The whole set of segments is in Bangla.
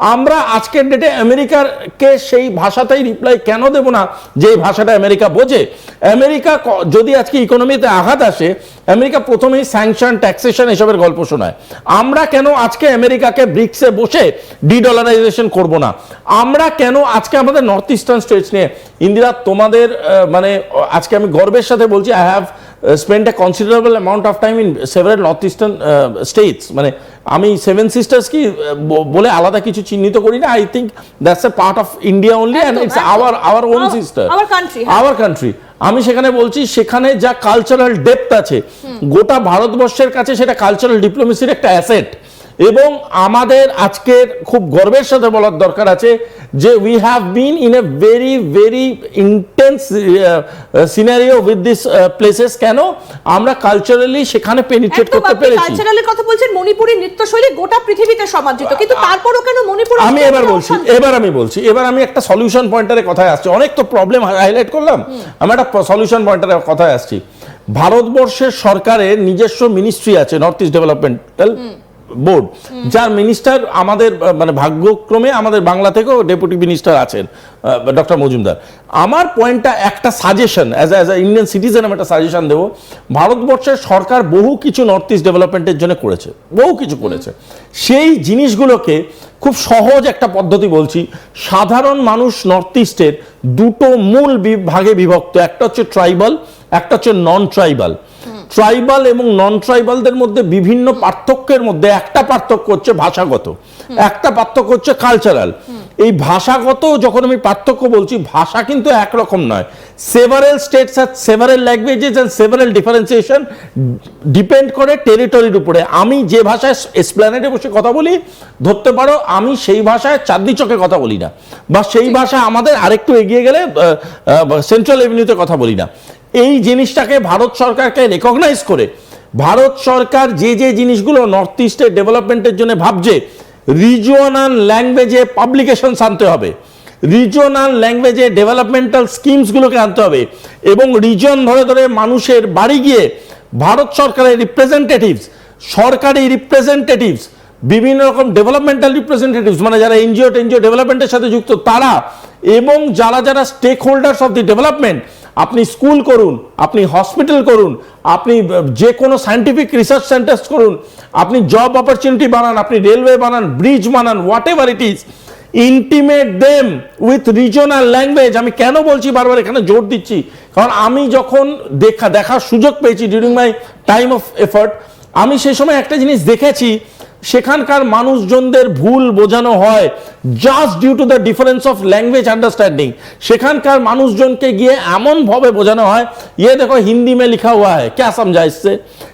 আমরা আজকের ডেটে আমেরিকাকে সেই ভাষাটাই রিপ্লাই কেন দেব না? যে ভাষাটা আমেরিকা বোঝে। আমেরিকা যদি আজকে ইকোনমিতে আঘাত আসে, আমেরিকা প্রথমেই স্যাংশন ট্যাক্সেশন এসবের গল্প শোনায়। আমরা কেন আজকে আমেরিকাকে ব্রিক্সে বসে ডিডলারাইজেশন করব না? আমরা কেন আজকে আমাদের নর্থ ইস্টার্ন স্টেটস নিয়ে, ইন্দিরা, তোমাদের মানে আজকে আমি গর্বের সাথে বলছি I have spend a considerable amount of time in several north eastern states মানে আমি সেভেন সিস্টার্স কি বলে আলাদা কিছু চিহ্নিত করি না। I think that's a part of India only and it's our our own sister. Our country আমি সেখানে বলছি সেখানে যা কালচারাল ডেপথ আছে গোটা ভারতবর্ষের কাছে সেটা কালচারাল ডিপ্লোমেসির একটা অ্যাসেট এবং আমাদের আজকের খুব গর্বের সাথে বলার দরকার আছে যে we have been in a very very intense scenario with this places কেন? আমরা কালচারালি সেখানে পেনিট্রেট করতে পেরেছি। কালচারালের কথা বলছেন মণিপুরি নৃত্যশৈলী গোটা পৃথিবীতে সমাদৃত। কিন্তু তারপরও কেন মণিপুর আমি এবার বলছি এবার আমি বলছি এবার আমি একটা সলিউশন পয়েন্টারের কথায় আসছি। অনেক তো প্রবলেম হাইলাইট করলাম। আমি একটা সলিউশন পয়েন্টারের কথায় আসছি। ভারতবর্ষের সরকারের নিজস্ব মিনিস্ট্রি আছে নর্থ ইস্ট ডেভেলপমেন্টাল বোর্ড, যার মিনিস্টার আমাদের মানে ভাগ্যক্রমে আমাদের বাংলা থেকেও ডেপুটি মিনিস্টার আছেন ডক্টর মজুমদার। আমার পয়েন্টটা একটা suggestion as as Indian citizen আমি একটা সাজেশন দেবো। ভারতবর্ষের সরকার বহু কিছু নর্থ ইস্ট ডেভেলপমেন্টের জন্য করেছে, বহু কিছু করেছে। সেই জিনিসগুলোকে খুব সহজ একটা পদ্ধতি বলছি, সাধারণ মানুষ নর্থ ইস্টের দুটো মূল বি- ভাগে বিভক্ত, একটা হচ্ছে ট্রাইবাল একটা হচ্ছে নন ট্রাইবাল ট্রাইবাল এবং নন ট্রাইবালদের মধ্যে বিভিন্ন পার্থক্যের মধ্যে একটা পার্থক্য হচ্ছে ভাষাগত একটা পার্থক্য হচ্ছে কালচারাল এই ভাষাগত যখন আমি পার্থক্য বলছি ভাষা কিন্তু একরকম নয়। Several states R several languages and several differentiation depend করে টেরিটরির উপরে। আমি যে ভাষায় এসপ্ল্যানেডে বসে কথা বলি ধরতে পারো আমি সেই ভাষায় চাঁদনি চকে কথা বলি না বা সেই ভাষা আমাদের আরেকটু এগিয়ে গেলে সেন্ট্রাল এভিনিউতে কথা বলি না। এই জিনিসটাকে ভারত সরকারকে রেকগনাইজ করে, ভারত সরকার যে যে জিনিসগুলো নর্থ ইস্টের ডেভেলপমেন্টের জন্য ভাবছে রিজিওনাল ল্যাঙ্গুয়েজে পাবলিকেশন আনতে হবে রিজিওনাল ল্যাঙ্গুয়েজে ডেভেলপমেন্টাল স্কিমসগুলোকে আনতে হবে এবং রিজন ধরে ধরে মানুষের বাড়ি গিয়ে ভারত সরকারের রিপ্রেজেন্টেটিভস সরকারি রিপ্রেজেন্টেটিভস বিভিন্ন রকম ডেভেলপমেন্টাল রিপ্রেজেন্টেটিভস মানে যারা এনজিও টেনজিও ডেভেলপমেন্টের সাথে যুক্ত, তারা এবং যারা যারা stakeholders of the development আপনি স্কুল করুন, আপনি হসপিটাল করুন, আপনি যে কোনো সায়েন্টিফিক রিসার্চ সেন্টার্স করুন, আপনি জব অপরচুনিটি বানান, আপনি রেলওয়ে বানান ব্রিজ বানান whatever it is intimate them with regional language আমি কেন বলছি বারবার এখানে জোর দিচ্ছি? কারণ আমি যখন দেখা, দেখার সুযোগ পেয়েছি during my time of effort আমি সেই সময় একটা জিনিস দেখেছি সেখানকার মানুষজনদের ভুল বোঝানো হয় just due to the difference of language understanding সেখানকার মানুষজনকে গিয়ে এমনভাবে বোঝানো হয় ইয়ে দেখো, হিন্দি মে লিখা হুয়া হয় ক্যা সমঝা ইসছে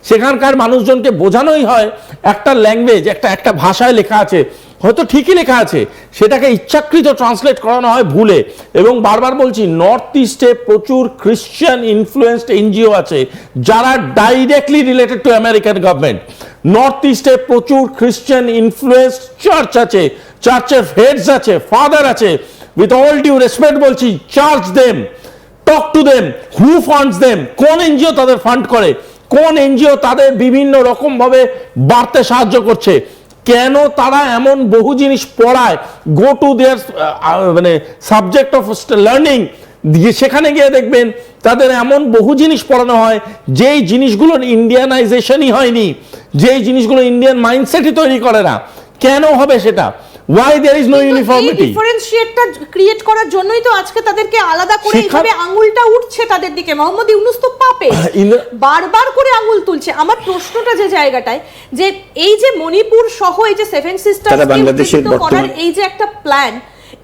সেখানকার মানুষজনকে বোঝানোই হয় একটা ল্যাঙ্গুয়েজ একটা একটা ভাষায় লেখা আছে। হয়তো ঠিকই লেখা আছে, সেটাকে ইচ্ছাকৃত ট্রান্সলেট করানো হয় ভুলে। এবং বারবার বলছি নর্থ ইস্টে প্রচুর খ্রিশ্চান ইনফ্লুয়েন্সড এনজিও আছে, যারা directly related to American government north ইস্টে প্রচুর খ্রিশ্চান ইনফ্লুয়েন্সড চার্চ আছে চার্চের হেডস আছে ফাদার আছে। উইথ অল ডিউ রেসপেক্ট বলছি church them talk to them who funds them কোন এনজিও তাদের ফান্ড করে, কোন এনজিও তাদের বিভিন্ন রকম ভাবে বাড়তে সাহায্য করছে। কেন তারা এমন বহু জিনিস পড়ায় গো টু দেয়ার মানে সাবজেক্ট অফ লার্নিং দিয়ে সেখানে গিয়ে দেখবেন তাদের এমন বহু জিনিস পড়ানো হয় যেই জিনিসগুলোর ইন্ডিয়ানাইজেশনই হয়নি যেই জিনিসগুলো ইন্ডিয়ান মাইন্ডসেটই তৈরি করে না। কেন হবে সেটা? Why there is no uniformity ডিফারেন্সিয়েটটা ক্রিয়েট করার জন্যই তো আজকে তাদেরকে আলাদা করে এইভাবে আঙুলটা উঠছে তাদের দিকে। মোহাম্মদ ইউনুস তো পাপে। বারবার করে আঙুল তুলছে। আমার প্রশ্নটা যে জায়গাটায় যে এই যে মণিপুর সহ এই যে সেভেন সিস্টার বাংলাদেশের করার এই যে একটা প্ল্যান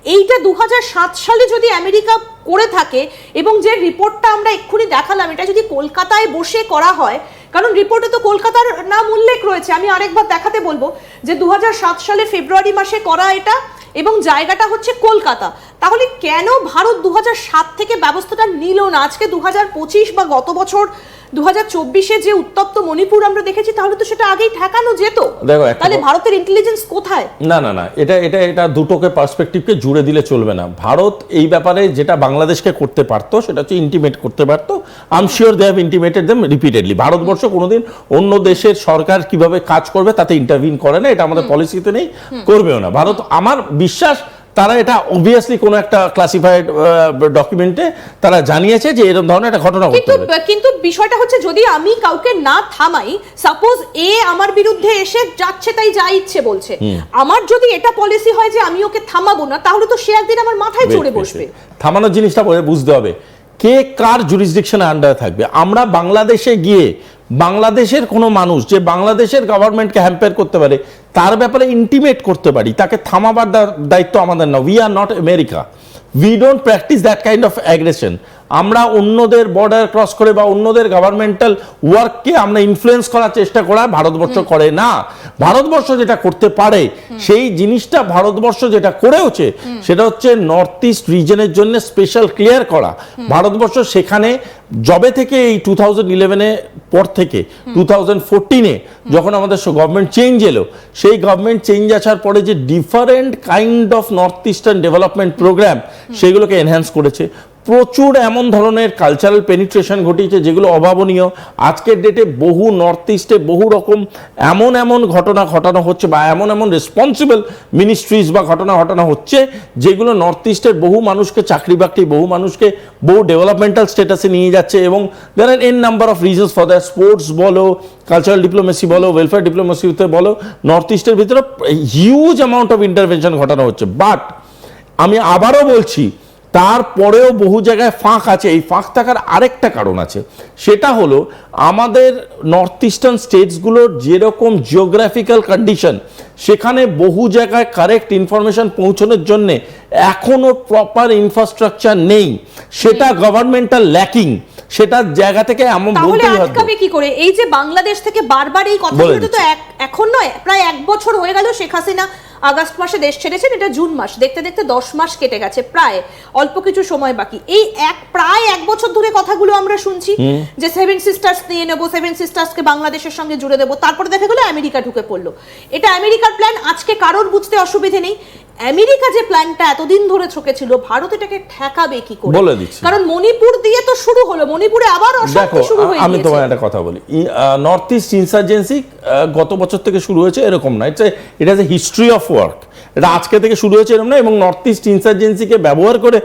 এইটা দু হাজার সাত সালে যদি আমেরিকা করে থাকে এবং যে রিপোর্টটা আমরা এক্ষুনি দেখালাম, এটা যদি কলকাতায় বসে করা হয়, কারণ রিপোর্টে তো কলকাতার নাম উল্লেখ রয়েছে, আমি আরেকবার দেখাতে বলব যে দু হাজার সাত সালে ফেব্রুয়ারি মাসে করা এটা এবং জায়গাটা হচ্ছে কলকাতা। তাহলে কেন ভারত দুহাজার সাত থেকে ব্যবস্থাটা নিল না? আজকে দুহাজার পঁচিশ বা গত বছর দু হাজার চব্বিশে যে উত্তপ্ত মণিপুর আমরা দেখেছি তাহলে তো সেটা আগেই ঠেকানো যেত। দেখো, তাহলে ভারতের ইন্টেলিজেন্স কোথায়? না না না এটা এটা এটা দুটোকে পার্সপেক্টিভকে জুড়ে দিলে চলবে না। ভারত এই ব্যাপারে যেটা বাংলাদেশকে করতে পারতো সেটা হচ্ছে ইন্টিমেট করতে পারতো। I'm sure they have intimated them repeatedly Bharatvarsha কোনোদিন অন্য দেশের সরকার কীভাবে কাজ করবে তাতে ইন্টারভিন করে না এটা আমাদের পলিসিতে নেই করবেও না। ভারত আমার বিশ্বাস তারা এটা অবভিয়াসলি কোনো একটা ক্লাসিফাইড ডকুমেন্টে তারা জানিয়েছে যে এরকম ধরনের একটা ঘটনা কিন্তু কিন্তু বিষয়টা হচ্ছে যদি আমি কাউকে না থামাই সাপোজ এ আমার বিরুদ্ধে এসে যাচ্ছে তাই যা ইচ্ছে বলছে আমার যদি এটা পলিসি হয় যে আমি ওকে থামাবো না তাহলে তো সে একদিন আমার মাথায় চড়ে বসবে। থামানোর জিনিসটা বুঝতে হবে। কে কার জুরিসডিকশনে আন্ডারে থাকবে? আমরা বাংলাদেশে গিয়ে বাংলাদেশের কোনো মানুষ যে বাংলাদেশের গভর্নমেন্টকে হ্যাম্পেয়ার করতে পারে, তার ব্যাপারে ইন্টিমেট করতে পারি, তাকে থামাবার দায়িত্ব আমাদের না। We are not America we don't practice that kind of aggression আমরা অন্যদের বর্ডার ক্রস করে বা অন্যদের গভর্নমেন্টাল ওয়ার্ককে আমরা ইনফ্লুয়েন্স করার চেষ্টা করা ভারতবর্ষ করে না। ভারতবর্ষ যেটা করতে পারে সেই জিনিসটা ভারতবর্ষ যেটা করেওছে সেটা হচ্ছে নর্থ ইস্ট রিজনের জন্য স্পেশাল ক্লিয়ার করা। ভারতবর্ষ সেখানে জবে থেকে এই টু থাউজেন্ড ইলেভেনে পর থেকে টু থাউজেন্ড ফোরটিনে যখন আমাদের গভর্নমেন্ট চেঞ্জ এলো সেই গভর্নমেন্ট চেঞ্জ আসার পরে যে different kind of north eastern development program সেগুলোকে এনহ্যান্স করেছে। প্রচুর এমন ধরনের কালচারাল পেনিট্রেশন ঘটিয়েছে যেগুলো অভাবনীয়। আজকের ডেটে বহু নর্থ ইস্টে বহু রকম এমন এমন ঘটনা ঘটানো হচ্ছে বা এমন এমন রেসপন্সিবল মিনিস্ট্রিজ বা ঘটনা ঘটানো হচ্ছে যেগুলো নর্থ ইস্টের বহু মানুষকে চাকরি বাকরি, বহু মানুষকে বহু ডেভেলপমেন্টাল স্টেটাসে নিয়ে যাচ্ছে এবং there are n number of reasons for that sports বলো কালচারাল ডিপ্লোমেসি বলো ওয়েলফেয়ার ডিপ্লোমেসিতে বলো নর্থ ইস্টের ভিতরে হিউজ অ্যামাউন্ট অফ ইন্টারভেনশন ঘটানো হচ্ছে। বাট আমি আবারও বলছি তারপরেও বহু জায়গায় ফাঁক আছে। এই ফাঁক থাকার আরেকটা কারণ আছে। সেটা হলো আমাদের নর্থ ইস্টার্ন স্টেটসগুলোর যেরকম জিওগ্রাফিক্যাল কন্ডিশন সেখানে বহু জায়গায় কারেক্ট ইনফরমেশন পৌঁছানোর জন্য এখনও প্রপার ইনফ্রাস্ট্রাকচার নেই। সেটা গভর্নমেন্টাল ল্যাকিং সেটার জায়গা থেকে এমন বলতেই হবে কি করে? এই যে বাংলাদেশ থেকে বারবার এই কথাগুলো তো এক- এখন নয় প্রায় এক বছর হয়ে গেল শেখ হাসিনা আগস্ট মাসে দেশ ছেড়েছেন এটা জুন মাস। দেখতে দেখতে দশ মাস কেটে গেছে প্রায় অল্প কিছু সময় বাকি। এই এক প্রায় এক বছর ধরে কথাগুলো আমরা শুনছি যে সেভেন সিস্টার্স নিয়ে নেব সেভেন সিস্টার্সকে বাংলাদেশের সঙ্গে জুড়ে দেবো তারপরে দেখা গেলো আমেরিকা ঢুকে পড়ল। এটা আমেরিকার প্ল্যান আজকে কারোর বুঝতে অসুবিধে নেই। আমেরিকা যে প্ল্যানটা এতদিন ধরে ছিল ভারত এটাকে ঠেকাবে কি করে? বলে দিচ্ছি। কারণ মণিপুর দিয়ে তো শুরু হলো মণিপুরে আবার অশান্তি শুরু হয়ে আমি তোমার একটা কথা বলি। নর্থ ইস্ট ইনসার্জেন্সি গত বছর থেকে শুরু হয়েছে এরকম না। It has a history of work এটা আজকে থেকে শুরু হয়েছে এরকম না এবং নর্থ ইস্ট ইনসার্জেন্সিকে ব্যবহার করে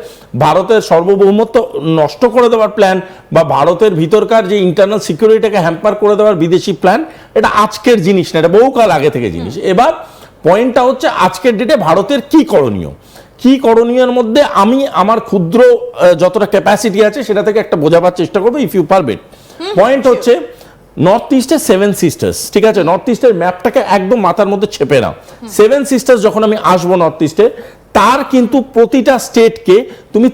ভারতের সার্বভৌমত্ব নষ্ট করে দেওয়ার প্ল্যান বা ভারতের ভিতরকার যে ইন্টারনাল সিকিউরিটিকে হ্যাম্পার করে দেওয়ার বিদেশি প্ল্যান এটা আজকের জিনিস না এটা বহুকাল আগে থেকে জিনিস। এবার পয়েন্টটা হচ্ছে আজকের ডেটে ভারতের কি করণীয়? কি করণীয়ের মধ্যে আমি আমার ক্ষুদ্র যতটা ক্যাপাসিটি আছে সেটা থেকে একটা বোঝাবার চেষ্টা করব ইফ ইউ পারবেট পয়েন্ট হচ্ছে নর্থ ইস্টের সেভেন সিস্টার্স ঠিক আছে? নর্থ ইস্টের ম্যাপটাকে একদম মাথার মধ্যে ছেপে নাও। সেভেন সিস্টার্স যখন আমি আসব নর্থ ইস্টে তার কিন্তু প্রতিটা স্টেটকে তুমি